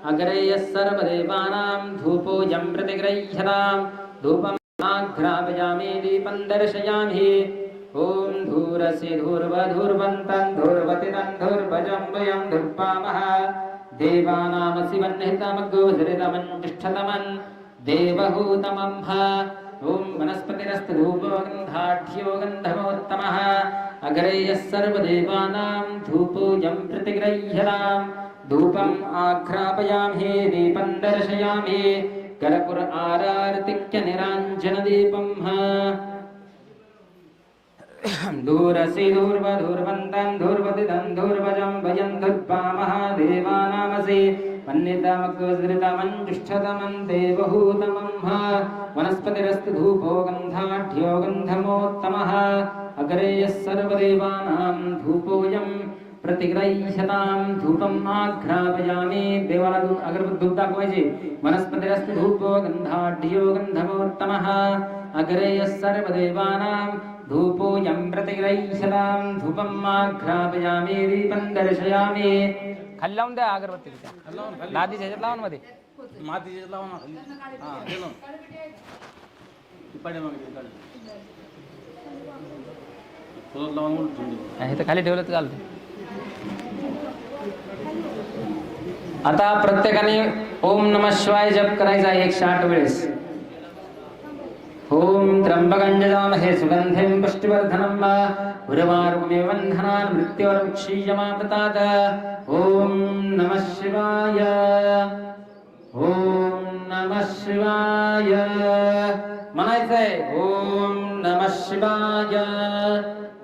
अग्रे यः सर्वदेवानां धूपोऽयं प्रतिगृह्यतां धूपम् आघ्रापयामि दीपं दर्शयामि ॐ धूरसि धूर्वधूर्वन्तं धूर्वतितं धूर्वजं वयं धूर्वामः देवानामसि वह्नितमगोधरितमञ्जिष्ठतमन् देवहूतमम्भ ॐ वनस्पतिरस्तु धूपोगन्धाढ्यो गन्धमोत्तमः अग्रे यः सर्वदेवानां धूपोऽयं प्रतिगृह्यतां धूपम् आघ्रापयामि दीपं दर्शयामि कर्पुर आरार्तिक्य निराञ्जनदीपं दूरसि दूर्वधूर्वन्तं धूर्वतितं धूर्वजं वयं धुर्वामः देवानामसि वन्नितमग्वसृतमञ्जुष्ठतमं देवहूतमं वनस्पतिरस्तु धूपो गन्धाढ्यो गन्धमोत्तमः अग्रे यः सर्वदेवानां धूपोऽयं प्रतिग्रह्यतां धूपम् आघ्रापयामि देवाला धूप अगरबत्ती धूप दाखवायची वनस्पतिरस्तु धूपो गन्धाढ्यो गन्धमोत्तमः अग्रे यः सर्वदेवानां धूपोऽयं प्रतिग्रह्यतां धूपम् आघ्रापयामि दीपं दर्शयामि। खाली लावून द्या अगरबत्ती लादीच्या ह्याच्यात मध्ये. मातीचे लावा ना. खाली हा ते लावून. हे खाली ठेवलं तर चालतं आता प्रत्येकाने ओम नम शिवाय जप करायचा आहे एकशे आठ वेळेस. ओम त्र्यंबकंजजामहे सुगंधिं पुष्टिवर्धनं वा उर्वारुमे मृत्युवर मृत्योर्मुक्षीयमामृतात् ओम नमः शिवाय। ओम नमः शिवाय। म्हणायचंय ओम नमः शिवाय।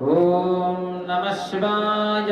ओम नमः शिवाय।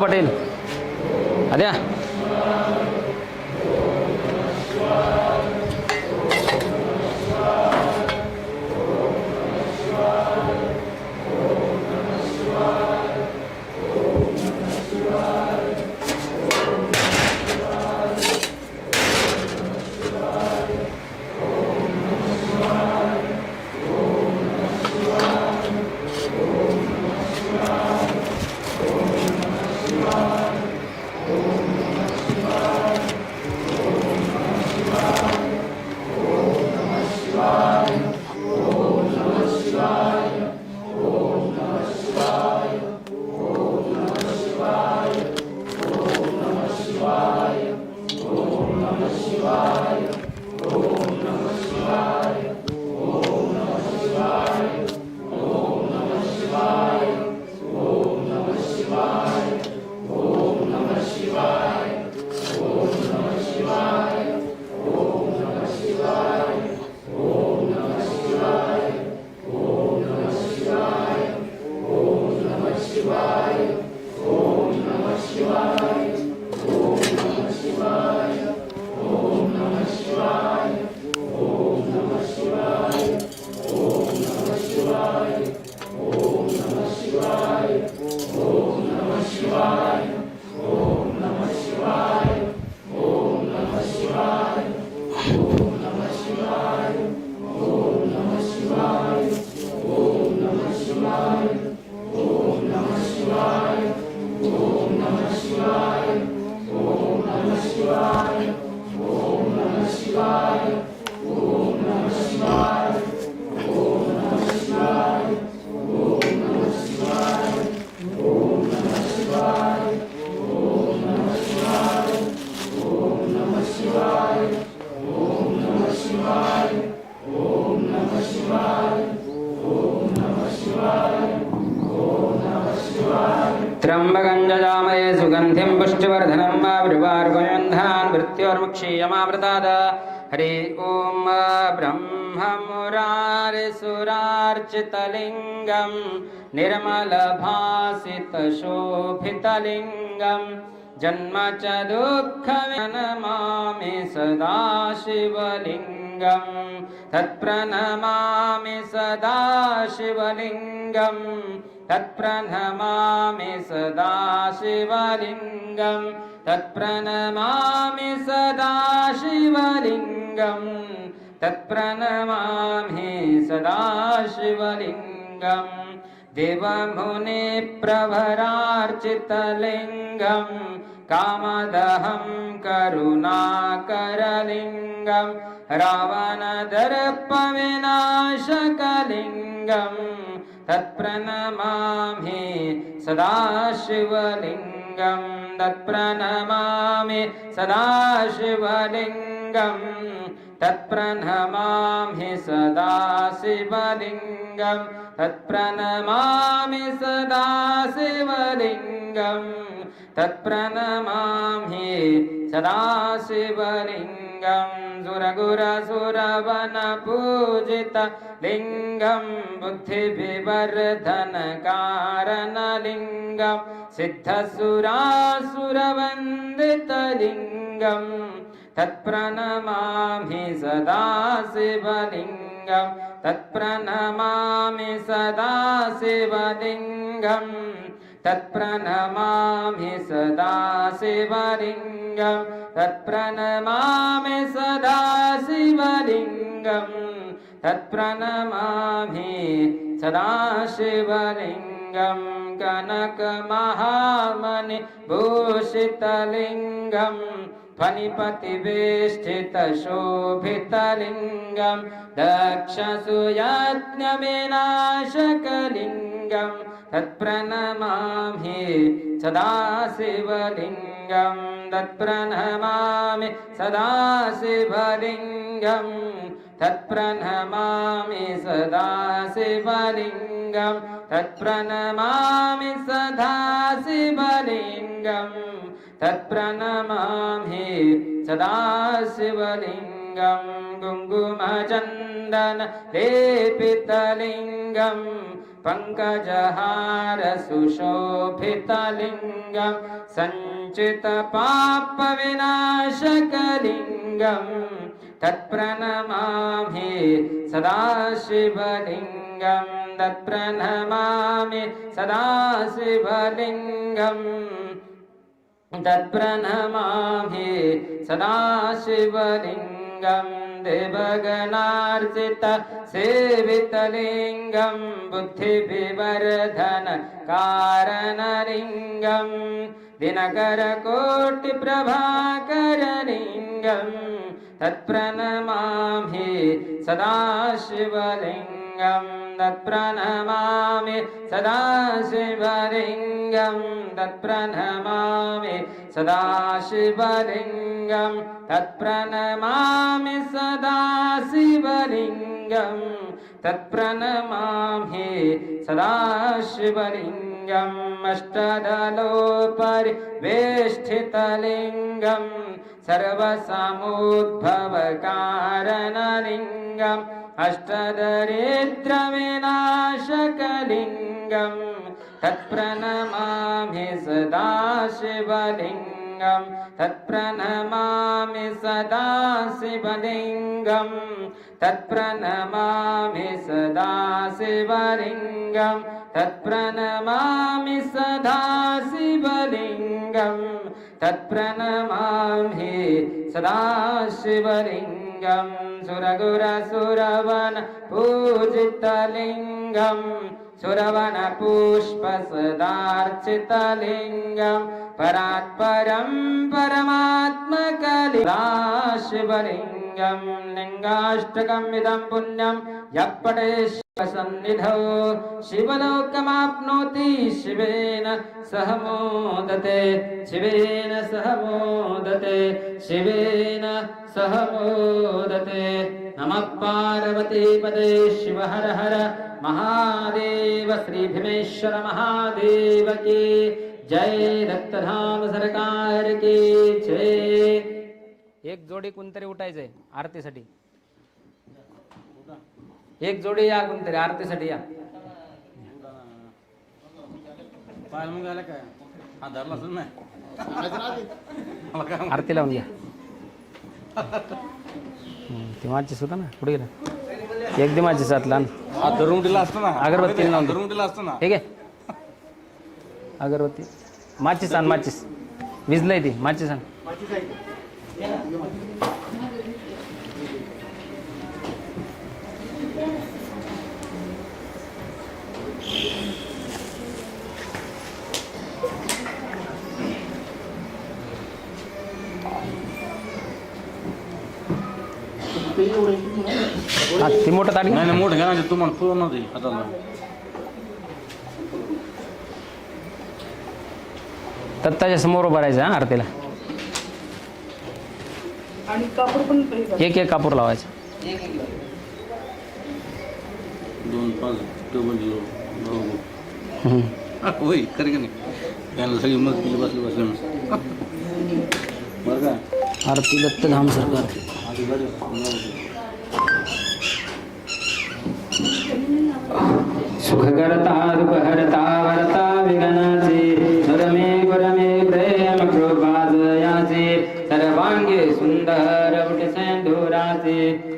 પટેલ અદ્યા ब्रह्ममुरारिसुरार्चितलिङ्गं निर्मलभासितशोभितलिङ्गं जन्म च दुःखविनमामि सदा शिवलिङ्गं तत्प्रणमामि सदा शिवलिङ्गं तत्प्रणमामि सदा शिवलिङ्गं तत्प्रणमामि सदा शिवलिङ्गं तत्प्रणमामि सदाशिवलिङ्गम् दिवमुनिप्रभरार्चितलिङ्गम् कामदहं करुणाकरलिङ्गम् रावणदर्पविनाशकलिङ्गम् तत्प्रणमामि सदाशिवलिङ्गम् तत्प्रणमामि सदाशिवलिङ्गम् तत्प्रणमामि सदा शिवलिङ्गं तत्प्रणमामि सदा शिवलिङ्गं तत्प्रणमामि सदा शिवलिङ्गं सुरगुरसुरवनपूजित लिङ्गं बुद्धिविवर्धनकारणलिङ्गं सिद्धसुरासुरवन्दितलिङ्गं तत्प्रणमामि सदा शिवलिङ्गं तत्प्रणमामि सदा शिवलिङ्गं तत्प्रणमामि सदा शिवलिङ्गं तत्प्रणमामि सदा शिवलिङ्गं तत्प्रणमामि सदा शिवलिङ्गं कनकमहामणि भूषितलिङ्गं फणिपतिवेष्टितशोभितलिङ्गं दक्षसुयज्ञविनाशकलिङ्गं तत्प्रणमामि सदा शिवलिङ्गं तत्प्रणमामि सदा शिवलिङ्गं तत्प्रणमामि सदा शिवलिङ्गं तत्प्रणमामि सदा शिवलिङ्गं तत्प्रणमामि सदा शिवलिङ्गं कुङ्कुमचन्दन लेपितलिङ्गं पङ्कजहार सुशोभितलिङ्गं सञ्चितपापविनाशकलिङ्गं तत्प्रणमामि सदा शिवलिङ्गं तत्प्रणमामि सदा शिवलिङ्गं तत्प्रणमामि सदा शिवलिङ्गं देवगणार्चित सेवितलिङ्गं बुद्धिविवर्धन कारणलिङ्गं दिनकरकोटिप्रभाकरलिङ्गं तत्प्रणमामि सदा लिङ्गं तत्प्रणमामि सदाशिवलिङ्गं तत्प्रणमामि सदाशिवलिङ्गं तत्प्रणमामि सदाशिवलिङ्गं तत्प्रणमामि सदाशिवलिङ्गम् अष्टदलोपरि वेष्ठितलिङ्गं सर्वसमुद्भवकारणलिङ्गम् अष्टदरिद्रविनाशकलिङ्गं तत्प्रणमामि सदा शिवलिङ्गं तत्प्रणमामि सदा शिवलिङ्गं तत्प्रणमामि सदा शिवलिङ्गं तत्प्रणमामि सदा शिवलिङ्गं तत्प्रणमामि सदा शिवलिङ्गं सुरगुरसुरवन पूजितलिङ्गं सुरवनपुष्पसदार्चितलिङ्गं परात्परं परमात्मकलिङ्गा లింగం లింగాష్టకమిదం పుణ్యం యప్పటే సన్నిధౌ శివలోకమాప్నోతి శివేన సహ మోదతే శివేన సహ మోదతే శివేన సహ మోదతే నమ పార్వతీపదే శివ హర హర మహాదేవ శ్రీ భీమేశ్వర మహాదేవ జయ రక్తధామ సరకార జయ एक जोडी कोणतरी उठायचंय आरतीसाठी. एक जोडी या कोणतरी आरतीसाठी या. पाहायला मग आला काय? हा धरला असेल नाही मला काय आरती लावून घ्या. ते माझीच होता ना पुढे गेला. एक दे माझीच आतला हा धरून दिला असतं ना. अगरबत्ती लावून. धरून दिला असतं ना. ठीक आहे. अगरबत्ती. माचीस आण माचीस. विजलंय ती माचीस आण. हा, ती मोठं ताडी नाही नाही मोठं घ्या ना तुम्हाला पूर्ण दे हाताला दत्ताच्या समोर उभं राहायचं हा आरतीला. आणि कापड पण हे करा. एक एक कापूर लावायचं. दोन पाच डबल झिरो हम्म. होय खरं का नाही. त्यांना सगळी मग बसली बसली. म्हणून. बरं का? आरती दत्त धाम सरकार सुखकर्ता दुःखहर्ता वरता विघ्नाचे गुरमे प्रेम कृपाजयाचे सर्वांगे सुंदर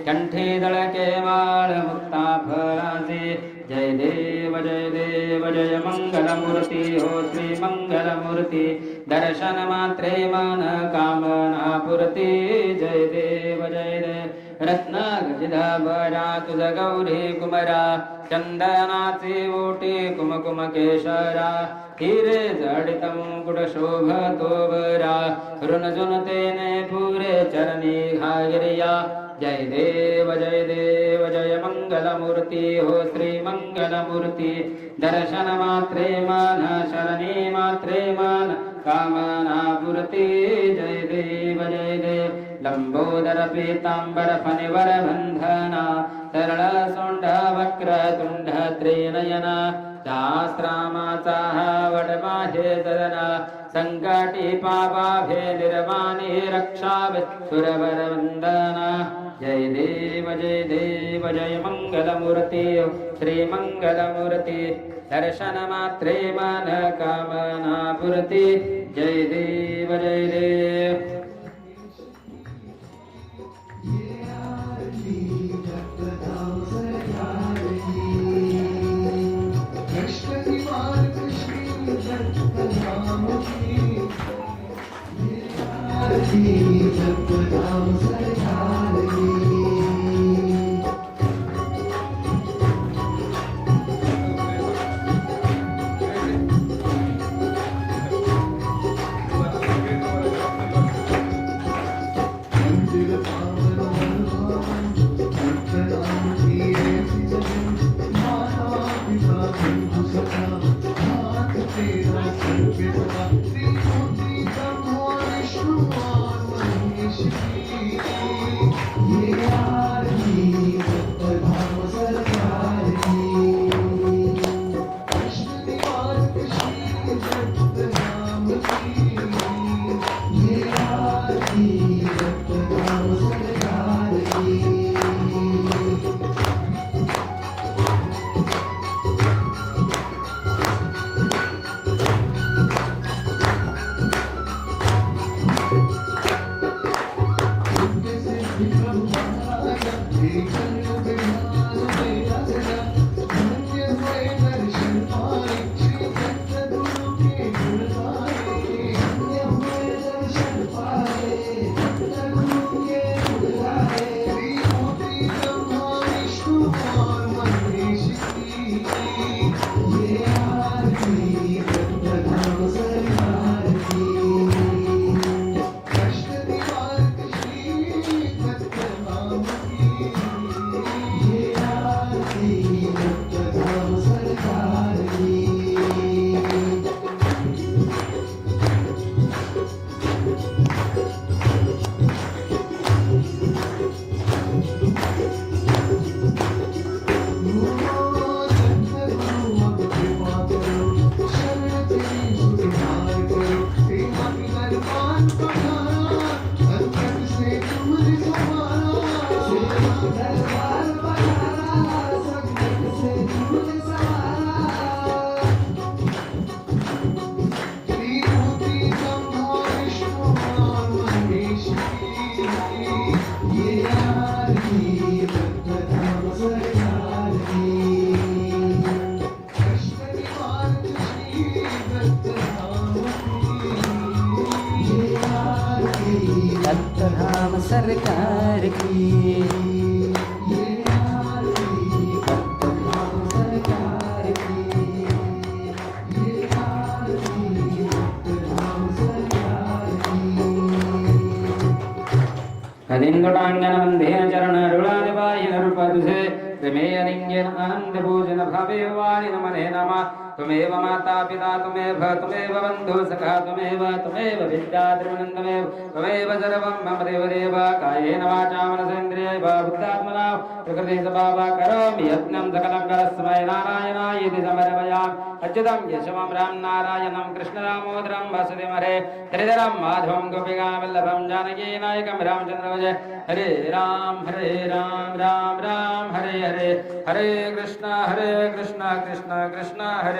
कंठे दळके माळ मुक्ता फळाचे जय देव जय देव जय मंगलमूर्ती हो श्री मंगलमूर्ती। दर्शन मात्रे मन कामना पुरती जय देव। रत्न गजधाभरा तुझ गौरी कुमरा चन्दनाचे ओटे कुमकुमकेशरा हिरे जडितं मुकुट ऋणजुनतेने पूरे चरणी घागिरिया जय देव जय देव जय मंगलमूर्ती हो श्री दर्शनमात्रे दर्शन मात्रे शरणी मात्रे मान कामना पुरती जय देव जय देव। लम्बोदरपीताम्बरफनिवरबन्धना सरलसुण्डवक्रतुण्डत्रिनयन चास्रामाचाः वक्र तुण्ड त्रिनयनास्त्राभे निरवाणि रक्षाभि जय देव जय देव जय मङ्गलमूर्ति श्रीमङ्गलमूर्ति दर्शनमात्रे मान कामनापुरति जय देव जय देव। đi thật quần áo dưới áo అనిందుడాంగనందేన చరణరుళాదివాయి నరుపరుసే రమేయలింగేన ఆనందభూజన భవేవాణి నమనే నమ त्वमेव माता पिता त्वमेव त्वमेव बन्धु सखा त्वमेव त्वमेव विद्या त्रिवनन्दमेव त्वमेव सर्वं मम देवदेव कायेन वाचा मनसेन्द्रियैव बुद्धात्मना प्रकृति स्वभाव करोमि यत्नं सकलं करस्मै नारायणाय इति समर्पयामि। अच्युतं यशवं राम नारायणं कृष्णरामोदरं वासुदेवरे हरिधरं माधवं गोपिकावल्लभं जानकीनायकं रामचन्द्रभजे। हरे राम हरे राम राम राम हरे हरे। हरे कृष्ण हरे कृष्ण कृष्ण कृष्ण हरे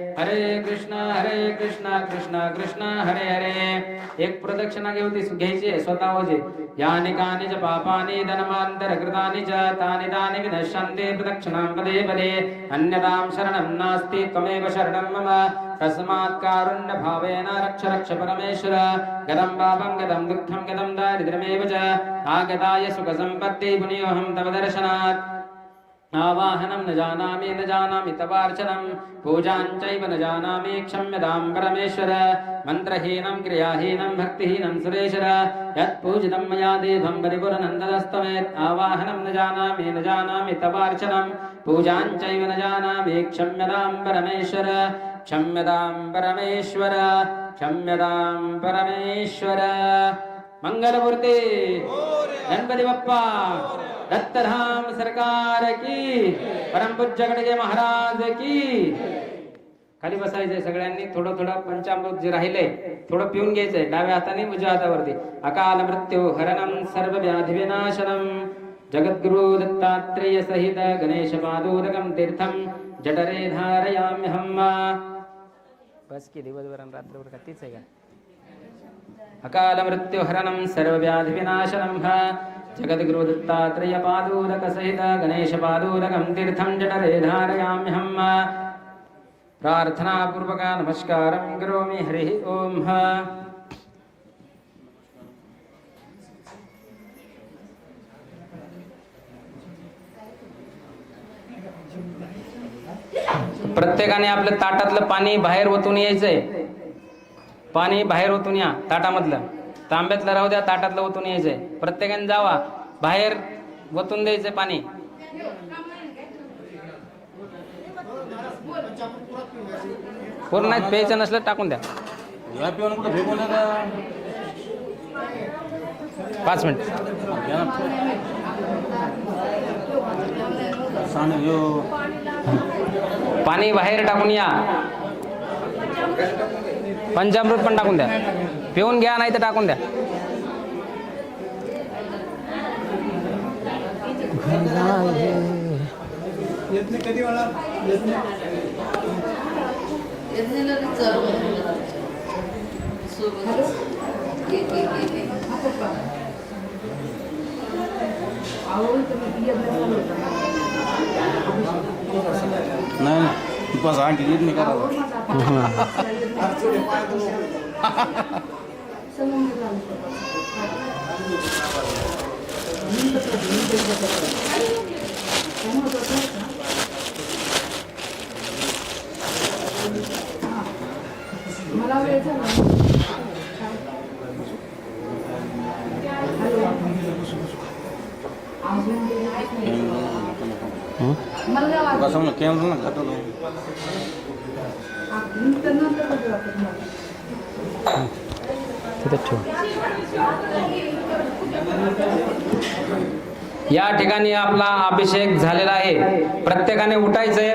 हरे कृष्ण हरे कृष्ण कृष्ण कृष्ण हरे हरे. एक प्रदक्षिणा घेऊती घ्यायची आहे स्वतःचे यानि कानि च पापानि धनमान्तरकृतानि च तानि तानि विनश्यन्ते प्रदक्षिणां पदे पदे अन्यतां शरणं नास्ति त्वमेव शरणं मम. तस्मात् कारुण्यभावेन रक्ष रक्ष परमेश्वर. गतं पापं गतं दुःखं गतं दारिद्र्यमेव च. आगताय सुखसम्पत्ति पुनियोऽहं तव दर्शनात्. आवाहनं न जानामि न जानामि तवार्चनं। पूजां चैव न जानामि क्षम्यतां परमेश्वर। मन्त्रहीनं क्रियाहीनं भक्तिहीनं सुरेश्वर। यत्पूजितं मया देवं परिपुरनन्ददस्तमेत् आवाहनं न जानामि न जानामि तवार्चनं। पूजां चैव न जानामि क्षम्यतां परमेश्वर। क्षम्यतां परमेश्वर। क्षम्यतां परमेश्वर। मंगलमूर्ती गणपती बाप्पा दत्तधाम सरकार की परमपूज्य गणगे महाराज की. खाली बसायचंय सगळ्यांनी थोडं थोडं पंचामृत जे राहिले थोडं पिऊन घ्यायचंय डाव्या हाताने उजव्या हातावरती. अकाल मृत्यू हरणम सर्व व्याधी विनाशनम जगद्गुरु दत्तात्रेय सहित गणेश पादोदकम तीर्थम जठरे धारयाम्यहम बस की दिवसभर रात्रभर का तीच आहे का? अकाल मृत्यु हरणं सर्वव्याधि विनाशनं ह जगद्गुरु दत्तात्रेय पादोदक सहित गणेश तीर्थं जठरे धारयाम्यहम्। प्रार्थनापूर्वक नमस्कारं करोमि हरिः ओम्। प्रत्येकाने आपलं ताटातलं पाणी बाहेर ओतून यायचंय. पाणी बाहेर ओतून या ताटामधलं. तांब्यातलं राहू द्या ताटातलं ओतून यायचंय. प्रत्येकाने जावा बाहेर ओतून द्यायचंय पाणी. पूर्ण नाही प्यायचं नसलं टाकून द्या. पाच मिनिट. पाणी बाहेर टाकून या. पंचामृत पण टाकून द्या. पिऊन घ्या नाही तर टाकून द्या. नाही. नाही बस आणखी येत नाही करा मला वेळ झाला अजून ते मला नाही वाटत. कसं म्हणलं कॅमेरा ना घातलं या ठिकाणी आपला अभिषेक झालेला आहे. प्रत्येकाने उठायचंय.